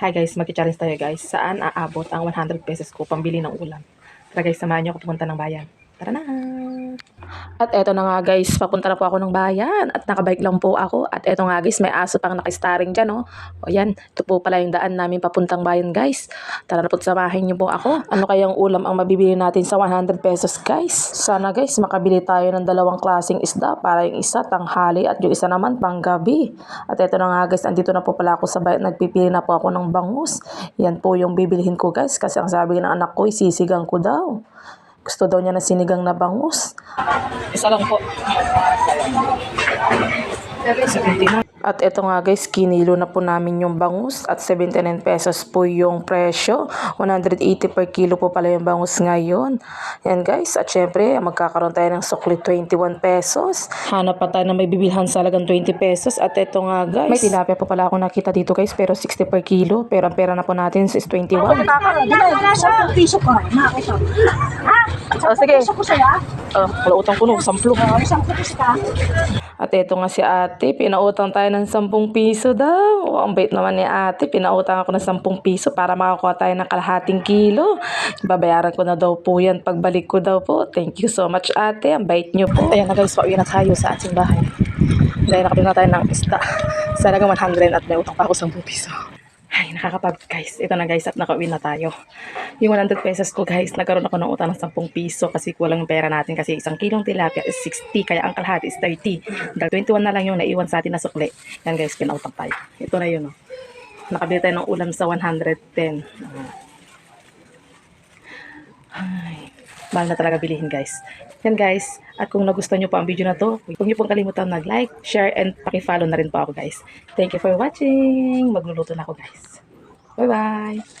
Hi guys, mag-challenge tayo guys. Saan aabot ang 100 pesos ko pambili ng ulam? Tara guys, samahan niyo ako pumunta ng bayan. Tara na! At eto na nga guys, papunta na po ako ng bayan at nakabike lang po ako. At eto nga guys, may aso pang nakastaring dyan oh. O yan, ito po pala yung daan namin papuntang bayan guys. Tara na po samahin niyo po ako. Ano kayang ulam ang mabibili natin sa 100 pesos guys? Sana guys, makabili tayo ng dalawang klaseng isda para yung isa tanghali at yung isa naman panggabi. At eto na nga guys, andito na po pala ako sa bayan. Nagpipili na po ako ng bangus. Yan po yung bibilihin ko guys kasi ang sabi ng anak ko, isisigang ko daw. Gusto daw niya ng sinigang na bangus. Isa lang po. 79. At ito nga guys, kinilo na po namin yung bangus at 79 pesos po yung presyo. 180 per kilo po pala yung bangus ngayon. Yan guys, at syempre magkakaroon tayo ng sukli 21 pesos. Hanap pa tayo na may bibilhan sa halagang 20 pesos. At ito nga guys, may tilapia po pala ako nakita dito guys pero 60 per kilo. Pero ang pera na po natin is 21. Wala siya, Oh, sige. Piso ko siya. Oh, wala utang ko no, 10. Oh, isang piso ka. At ito nga si ate, pinautang tayo ng 10 piso daw. Oh, ang bait naman ni ate, pinautang ako ng 10 piso para makakuha tayo ng kalahating kilo. Babayaran ko na daw po yan pagbalik ko daw po. Thank you so much ate, ang bait niyo po. Ayan na guys, pauwi na tayo sa ating bahay. Dahil nakabili na tayo ng isda. Sa halagang 100 at may utang pa ako 10 piso. Ay, nakakapagod guys. Ito na guys at nakauwi na tayo. Yung 100 pesos ko guys, nagkaroon ako ng utang ng 10 piso kasi kulang pera natin kasi isang kilong tilapia is 60 kaya ang kalahati is 30. Dahil 21 na lang yung naiwan sa atin na sukli. Yan guys, pinautang tayo. Ito na yun oh. Nakabili tayo ng ulam sa 110. Ay, mahal na talaga bilihin guys. Yan guys, at kung nagustuhan nyo po ang video na to, huwag nyo pong kalimutan mag-like, share, and paki-follow na rin po ako guys. Thank you for watching. Magluluto na ako guys. Bye-bye!